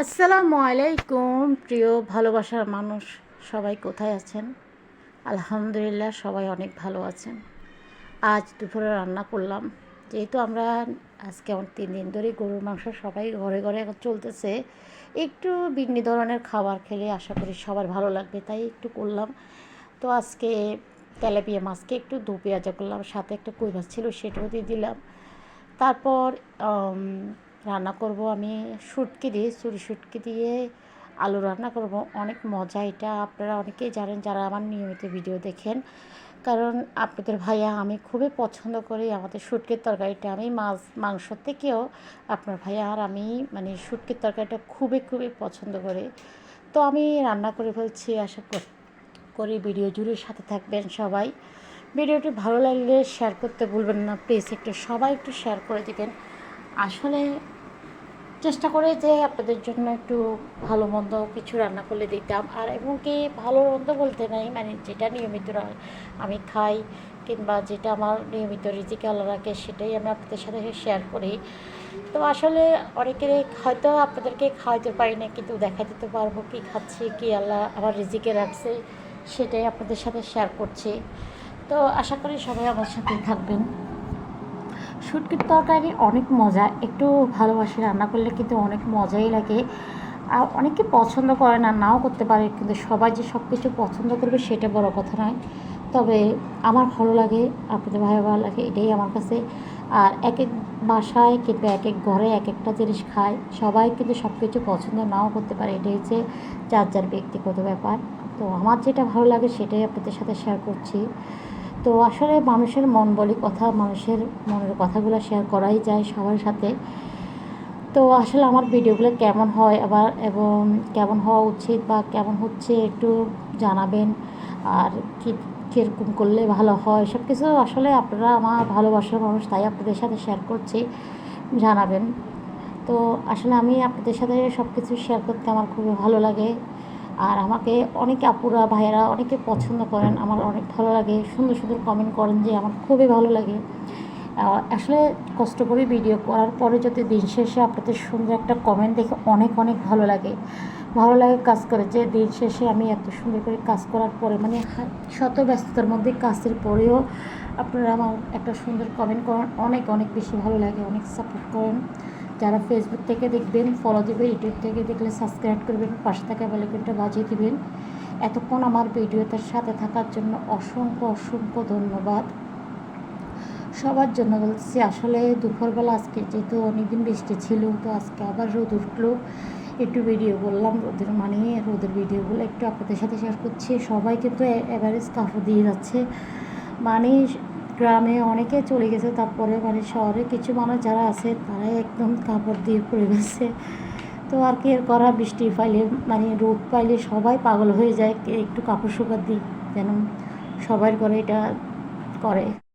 আসসালামু আলাইকুম, প্রিয় ভালোবাসার মানুষ, সবাই কোথায় আছেন? আলহামদুলিল্লাহ, সবাই অনেক ভালো আছেন। আজ দুপুরে রান্না করলাম। যেহেতু আমরা আজকে আমার তিন দিন ধরে গরুর মাংস সবাই ঘরে ঘরে এখন চলতেছে, একটু বিভিন্ন ধরনের খাবার খেলে আশা করি সবার ভালো লাগবে, তাই একটু করলাম। তো আজকে তেলাপিয়া মাছকে একটু দু পেঁয়াজা করলাম, সাথে একটা কই মাছ ছিল সেটাও দিয়ে দিলাম। তারপর রান্না করব আমি, শুটকি দিয়ে, চুরি শুটকি দিয়ে আলু রান্না করব। অনেক মজা এটা, আপনারা অনেকেই জানেন যারা আমার নিয়মিত ভিডিও দেখেন। কারণ আপনাদের ভাইয়া আমি খুবই পছন্দ করি আমাদের শুটকির তরকারিটা। আমি মাছ, মাংস থেকেও আপনার ভাইয়া আর আমি মানে শুটকির তরকারিটা খুবই খুবই পছন্দ করি। তো আমি রান্না করে ফেলছি, আশা করি করি ভিডিও জুড়ে সাথে থাকবেন সবাই। ভিডিওটি ভালো লাগলে শেয়ার করতে ভুলবেন না। প্লিজ একটু সবাই একটু শেয়ার করে দিবেন। আসলে চেষ্টা করে যে আপনাদের জন্য একটু ভালো মন্দ কিছু রান্না করলে দিতাম। আর এবং কি ভালো মন্দ বলতে নাই মানে যেটা নিয়মিত আমি খাই কিংবা যেটা আমার নিয়মিত রিজিকে আল্লাহ রাখে সেটাই আমি আপনাদের সাথে শেয়ার করি। তো আসলে অনেকের হয়তো আপনাদেরকে খাওয়াতে পারি না কিন্তু দেখা দিতে পারব কি খাচ্ছি, কি আল্লাহ আমার রিজিকে রাখছে সেটাই আপনাদের সাথে শেয়ার করছি। তো আশা করি সবাই আমার সাথেই থাকবেন। শুটকির তরকারি অনেক মজা, একটু ভালোবাসে রান্না করলে কিন্তু অনেক মজাই লাগে। আর অনেকে পছন্দ করে না, নাও করতে পারে, কিন্তু সবাই যে সব কিছু পছন্দ করবে সেটা বড় কথা নয়। তবে আমার ভালো লাগে, আপনাদের ভাই ভালো লাগে, এটাই আমার কাছে। আর এক এক বাসায় কিংবা এক এক ঘরে এক একটা জিনিস খায়, সবাই কিন্তু সব কিছু পছন্দ নাও করতে পারে, এটাই হচ্ছে যার যার ব্যক্তিগত ব্যাপার। তো আমার যেটা ভালো লাগে সেটাই আপনাদের সাথে শেয়ার করছি। তো আসলে মানুষের মন বলি কথা, মানুষের মনের কথাগুলো শেয়ার করাই যায় সবার সাথে। তো আসলে আমার ভিডিওগুলো কেমন হয় আবার, এবং কেমন হওয়া উচিত বা কেমন হচ্ছে একটু জানাবেন। আর কি, কীরকম করলে ভালো হয় সব কিছু আসলে আপনারা আমার ভালোবাসার মানুষ, তাই আপনাদের সাথে শেয়ার করছি, জানাবেন। তো আসলে আমি আপনাদের সাথে সব কিছু শেয়ার করতে আমার খুবই ভালো লাগে। আর আমাকে অনেকে আপুরা, ভাইয়েরা অনেকে পছন্দ করেন, আমার অনেক ভালো লাগে। সুন্দর সুন্দর কমেন্ট করেন যে আমার খুবই ভালো লাগে। আসলে কষ্ট করে ভিডিও করার পরে যদি দিন শেষে আপনাদের সুন্দর একটা কমেন্ট দেখে অনেক অনেক ভালো লাগে। ভালো লাগে কাজ করে যে দিন শেষে আমি এত সুন্দর করে কাজ করার পরে মানে শত ব্যস্ততার মধ্যে কাজের পরেও আপনারা আমার একটা সুন্দর কমেন্ট করেন। অনেক অনেক বেশি ভালো লাগে, অনেক সাপোর্ট করেন। যারা ফেসবুক থেকে দেখবেন ফলো দেবেন ইউটিউব থেকে দেখলে সাবস্ক্রাইব করবেন, পাশে থাকা বেলাইকনটা বাজিয়ে দিবেন। এতক্ষণ আমার ভিডিওটার সাথে থাকার জন্য অসংখ্য অসংখ্য ধন্যবাদ। সবার জন্য বলছি, আসলে দুপুরবেলা আজকে যেহেতু অনেকদিন বৃষ্টি ছিল, তো আজকে আবার রোদ উঠল। একটু ভিডিও করলাম রোদের মানে রোদের ভিডিওগুলো একটু আপনাদের সাথে শেয়ার করছি। সবাই কিন্তু অ্যাভারেজ কাপড় দিয়ে যাচ্ছে। মানে গ্রামে অনেকে চলে গেছে, তারপরে মানে শহরে কিছু মানুষ যারা আছে, তারাই একদম কাপড় দিয়ে পড়ে গেছে। তো আর কি এর করা, বৃষ্টি পাইলে মানে রোদ পাইলে সবাই পাগল হয়ে যায় একটু কাপড় শুকার দিই যেন সবার করে এটা করে।